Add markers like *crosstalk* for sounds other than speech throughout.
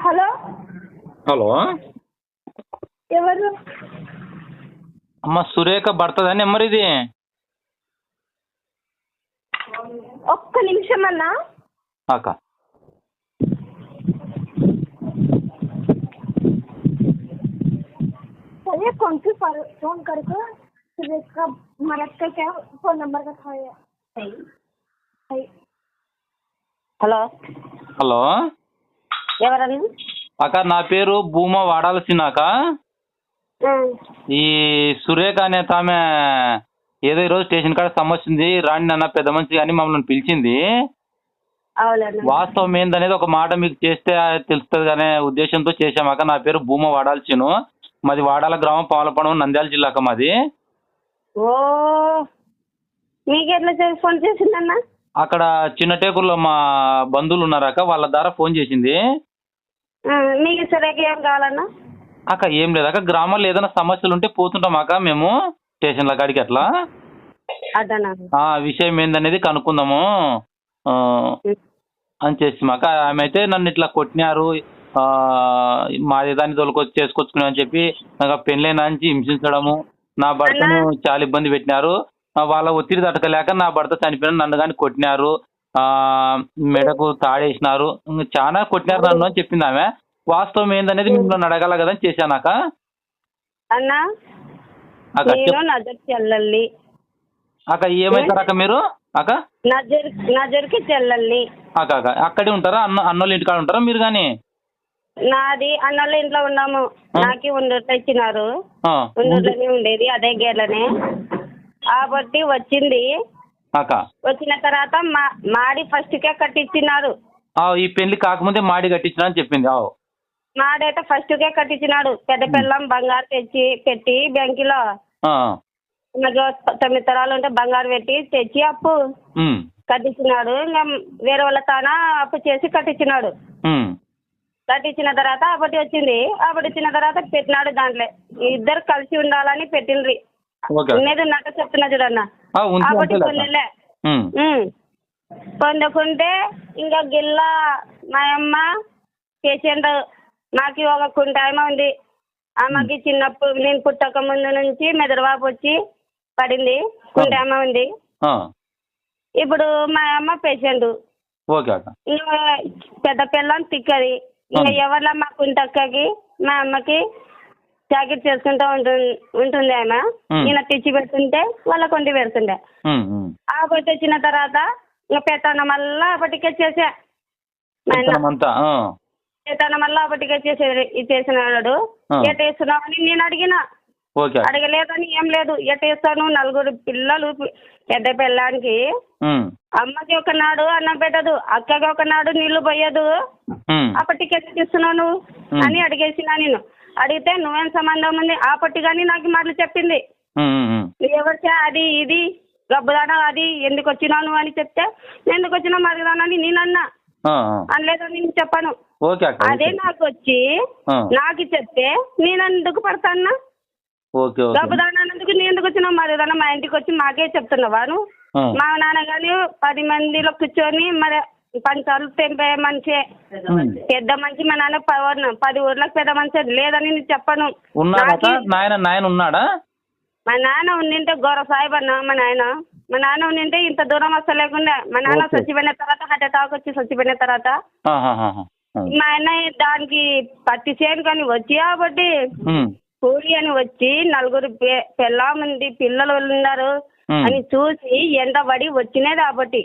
Hello hello ఎవరు అమ్మ Surekha భర్తదా number ఇది ఒక్క నిమిషం అన్నా అక్క चलिए कौन सी पर फोन करके सुरेश का मदद का क्या फोन नंबर का था ये है హలో హలో ఎవరండి అక్క నా పేరు భూమా వాడాల్సినాక ఈ సురేఖ అనే ఆమె ఏదో ఈరోజు స్టేషన్ కాడ సమస్య ఉంది రాండి అన్న పెద్ద మనిషి అని మమ్మల్ని పిలిచింది. వాస్తవం ఏందనేది ఒక మాట మీకు చేస్తే తెలుస్తుంది అనే ఉద్దేశంతో చేశామాక నా పేరు భూమా వాడాల్సిను మాది వాడాల గ్రామం పాలపడం నంద్యాల జిల్లాక మాది. ఓ. మీకు ఎట్లా చేసి ఫోన్ చేసిందన్న? అక్కడ చిన్నటేకుల్లో మా బంధువులు ఉన్నారాక వాళ్ళ ద్వారా ఫోన్ చేసింది. మీకు సరిగ్గా ఏం కావాలన్నా? అక్క ఏం లేదు అక్క. గ్రామాల్లో ఏదైనా సమస్యలు ఉంటే పోతుంటాం అక్క మేము. స్టేషన్ల కాడికి అట్లా. అదనా ఆ విషయం ఏందనేది కనుక్కుందాము. ఆ, అని చేసి మాక ఆమె అయితే నన్ను ఇట్లా కొట్టినారు. ఆ, మాది దాన్ని తొలకొచ్చి చేసుకొచ్చుకున్నా అని చెప్పి నాకు పెళ్ళైన నుంచి హింసించడము. నా భర్తను చాలా ఇబ్బంది పెట్టినారు. ఆ, వాళ్ళ ఒత్తిడి తట్టుకోలేక నా భర్త చనిపోయిన నన్ను కానీ కొట్టినారు. మెడకు తాడేసినారు. ఇంక చాలా కొట్టినారు నన్ను అని చెప్పింది ఆమె. వాస్తవం ఏందనేది మిమ్మల్ని అడగాల కదా అని చేశానాక అన్న అక్క నేను చెప్- నజర్ చెల్లల్లి అక్క మీరు? అక్క? నజర్ నజర్కి చెల్లల్లి. అక్క అక్క అక్కడే ఉంటారా? అన్న అన్నోళ్ళ ఇంటికాడ ఉంటారా మీరు కానీ నాది అన్నోళ్ళ ఇంట్లో ఉన్నాము. నాకి ఉండట్లు ఇచ్చినారు ఉండట్లోనే ఉండేది అదే గేర్లనే. కాబట్టి వచ్చింది. వచ్చిన తర్వాత మాడి ఫస్ట్కే కట్టించినారు ఆ, ఈ పెళ్ళి కాకముందే మాడి కట్టించిన అని చెప్పింది. ఆవు మాడైతే ఫస్ట్కే కట్టించినాడు పెద్ద పిల్లం బంగారు తెచ్చి పెట్టి బ్యాంకులో తొమ్మిది తరాలు ఉంటే బంగారు పెట్టి తెచ్చి అప్పు కట్టించినాడు ఇంకా వేరే వాళ్ళ తాన అప్పు చేసి కట్టించినాడు కట్టించిన తర్వాత అప్పటి వచ్చింది. అప్పటి వచ్చిన తర్వాత పెట్టినాడు దాంట్లో. ఇద్దరు కలిసి ఉండాలని పెట్టిండ్రి. ఉన్నది ఉన్నట్టు చెప్తున్నా చూడన్న. ఉమ్. పొందుకుంటే ఇంకా గిల్ల మా అమ్మ పేషెంట్ మాకు ఒక కుంటాయమ ఉంది. ఆమెకి చిన్నప్పుడు నేను పుట్టక ముందు నుంచి మెదడువాపు వచ్చి పడింది. కుంటాయమ ఉంది. ఇప్పుడు మా అమ్మ పేషెంట్ పెద్ద పిల్లం తిక్కది. ఇంకా. ఎవరిలో మా కుంటక్కకి మా అమ్మకి జాకెట్ చేసుకుంటూ ఉంటుంది ఉంటుంది ఉమ్. ఈయన తెచ్చి పెడుతుంటే వాళ్ళ కొండి పెడుతుండే. ఆ పొట్టి వచ్చిన తర్వాత ఇంకా పెత్తనం మళ్ళా అప్పటికే చేసా. పెత్తనం మళ్ళా అప్పటికే చేసే చేసినాడు. ఆ. ఎట్ వేస్తున్నావు అని నేను అడిగిన. ఓకే. అడగలేదని ఏం లేదు. ఎట్ వేస్తాను నలుగురు పిల్లలు పెద్ద పిల్లానికి. అమ్మకి ఒకనాడు అన్నం పెట్టదు. అక్కకి ఒకనాడు నీళ్ళు పోయదు. చేస్తున్నావు నువ్వు? ఉమ్. అని అడిగేసిన నేను. అడిగితే నువ్వేం సంబంధం ఉంది? ఆ పట్టి కానీ నాకు మాటలు చెప్పింది. ఎవరిచే? అది ఇది గబ్బుదానా అది ఎందుకు వచ్చినావు నువ్వు అని చెప్తే నేను ఎందుకు వచ్చినా మరుగుదానని నేను అన్నా ఆ, ఆ. అనలేదు నేను చెప్పాను. అదే. నాకు వచ్చి. నాకు చెప్తే నేను ఎందుకు పడతాన్నా? Okay okay. గబ్బుదానా ఎందుకు వచ్చినావు మరుగుదానా మా ఇంటికి వచ్చి మాకే చెప్తున్నావా నువ్వు? మా నాన్న కానీ పది మందిలో కూర్చొని మరి పంచాలు తెంపే ఉమ్. పెద్ద మనిషి మా నాన్న ప- పది ఊర్లకు పెద్ద మనిషి లేదని నేను చెప్పను. ఉన్నాడా నాయన నాయన ఉన్నాడా? మా నాన్న ఉండింటే గౌర సాహిబ్ అన్న మా నాయన. మా నాన్న ఉండింటే ఇంత దూరం వస్తలేకుండా మా నాన్న. చచ్చిపోయిన తర్వాత హార్ట్ అటాక్ వచ్చి చచ్చిపోయిన తర్వాత. మా ఆయన దానికి పత్తి చేను కానీ వచ్చి కాబట్టి కూలి అని వచ్చి నలుగురు పె- పెళ్ళాం ఉంది పిల్లలు ఉన్నారు. అని చూసి ఎండ పడి వచ్చినది కాబట్టి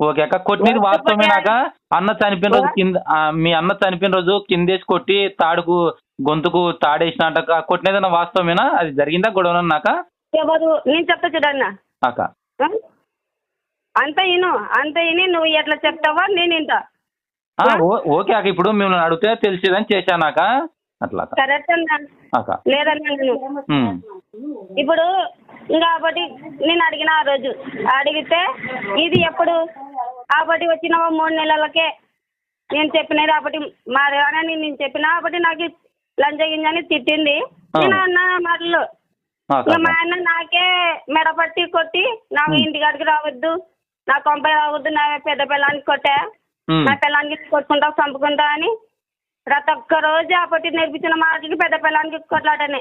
ఓకే అక్క కొట్టినది వాస్తవమేనాక అన్న చనిపోయిన రోజు కింద మీ అన్న చనిపోయిన రోజు కిందేసి కొట్టి తాడుకు గొంతుకు తాడేసినట్ట కొట్టినదన్న వాస్తవమేనా? అది జరిగిందా గొడవ నాక ఎవరు? నేను చెప్తా చూడన్న. అక్క? అంత ఇను అంత ఇని నువ్వు ఎట్లా చెప్తావో నేను ఇంత. ఓకే అక్క ఇప్పుడు మిమ్మల్ని అడిగితే తెలిసేదని చేశానాక అట్లా అక్క. కరెక్ట్ అన్నా అక్క. లేదన్నా నేను. ఉమ్, ఇప్పుడు కాబట్టి నేను అడిగిన ఆ రోజు అడిగితే ఇది ఎప్పుడు? కాబట్టి వచ్చిన మూడు నెలలకే? నేను చెప్పినది కాబట్టి మా అని నేను చెప్పిన కాబట్టి నాకు లంచ గింజని తిట్టింది. నేను అన్న మాటలు. మా ఆయన నాకే మెడపట్టి కొట్టి నాకు ఇంటికాడికి రావద్దు నా కొంపై రావద్దు నా పెద్ద పిల్లానికి కొట్టా నా పిల్లానికి కొట్టుకుంటా చంపుకుంటా అని ప్రతి ఒక్క రోజు అప్పటి నేర్పించిన మాటలకి పెద్ద పిల్లానికి కొట్లాటనే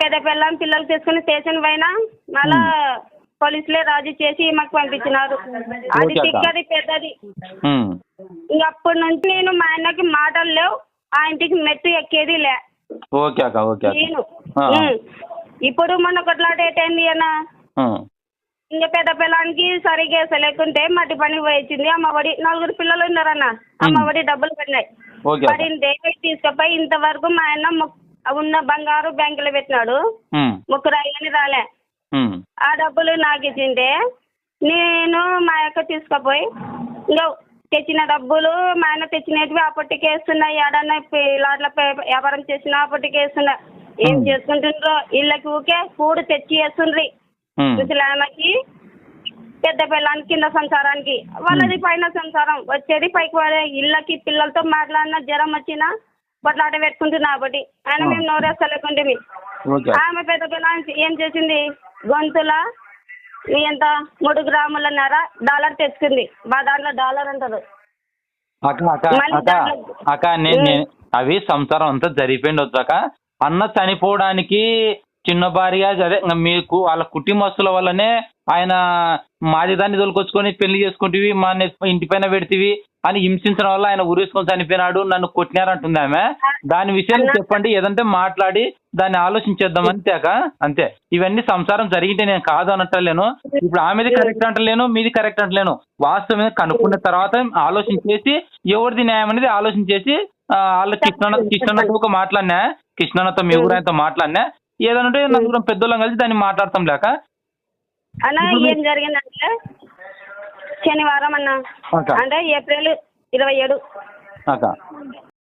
పెద్ద పిల్లని పిల్లలు తీసుకుని స్టేషన్ పైన మళ్ళా పోలీసులే రాజీ చేసి మాకు పంపించినారు అది. చిక్కది పెద్దది. ఇంక అప్పటి నుంచి నేను మా ఆయనకి మాటలు లేవు ఆ ఇంటికి మెట్టు ఎక్కేది లే ఓకే అక్క ఓకే అక్క నేను ఆ. ఉమ్. ఇప్పుడు మొన్న కొట్లాట ఏంటి అన్న. ఇంకా పెద్ద పిల్లానికి సరిగ్గా లేకుంటే మట్టి పనికి పోయించింది అమ్మఒడి నలుగురు పిల్లలు ఉన్నారన్న. అమ్మఒడి డబ్బులు పడినాయి. ఓకే. అక్క పడింది తీసుకుపోయి ఇంతవరకు మా ఆయన మొక్- ఉన్న బంగారు బ్యాంకులో పెట్టినాడు. ఉమ్. ముగ్గురు అయ్యని రాలే. ఉమ్. ఆ డబ్బులు నాకు ఇచ్చింటే నేను మా యొక్క తీసుకుపోయి ఇంకా తెచ్చిన డబ్బులు మా ఆయన తెచ్చినవి అప్పటికి వేస్తున్నాయి ఏడన్నా లాట్ల వ్యాపారం చేసిన అప్పటికి వేస్తున్నా. ఏం. చేసుకుంటుండ్రో? ఇళ్ళకి ఊకే కూడు తెచ్చి వేస్తుండ్రి. ఉమ్. ముసలాయనకి పెద్ద పిల్లానికి కింద సంసారానికి. వాళ్ళది పైన సంసారం. వచ్చేది పైకి పోయే ఇళ్ళకి పిల్లలతో మాట్లాడిన జ్వరం వచ్చినా కొట్లాట పెట్టుకుంటున్నా కాబట్టి. ఆయన మేము నోరేస్తలేకుంటే. ఆమె పెద్ద పిల్లానికి ఏం చేసింది? గొంతుల ఎంత మూడు గ్రాములన్నర డాలర్ తెచ్చుకుంది. మా దాంట్లో డాలర్ అంటారు అక్క అవి సంసారం అంతా జరిగిపోయింది వచ్చాక అన్న చనిపోవడానికి చిన్న భార్య అదే మీకు వాళ్ళ కుటుంబస్తుల వల్లనే ఆయన మాది దాన్ని తోలుకొచ్చుకొని పెళ్ళి చేసుకుంటేవి మా ఇంటి పైన పెడితివి అని హింసించడం వల్ల ఆయన ఉరేసుకొని చనిపోయినాడు నన్ను కొట్టినారంటుంది ఆమె? దాని విషయం చెప్పండి ఏదంటే మాట్లాడి దాన్ని ఆలోచించేద్దాం అంతే అక్క అంతే. ఇవన్నీ సంసారం జరిగింటే నేను కాదు అనట్లేను. ఇప్పుడు ఆమెది *laughs* కరెక్ట్ అంటలేను మీది కరెక్ట్ అంటలేను. వాస్తవం కనుక్కున్న తర్వాత ఆలోచించేసి ఎవరిది న్యాయం అనేది ఆలోచించేసి వాళ్ళ కృష్ణ కృష్ణన్నతో ఒక మాట్లాడినా కృష్ణన్నతో మీ ఊరంతా మాట్లాడినా ఏదైనా ఉంటే నలుగురం పెద్దోళ్ళం కలిసి దాన్ని మాట్లాడతాం లేక. అన్న ఏం జరిగిందంటే శనివారం అన్న. అంటే ఏప్రిల్ ఇరవై ఏడు.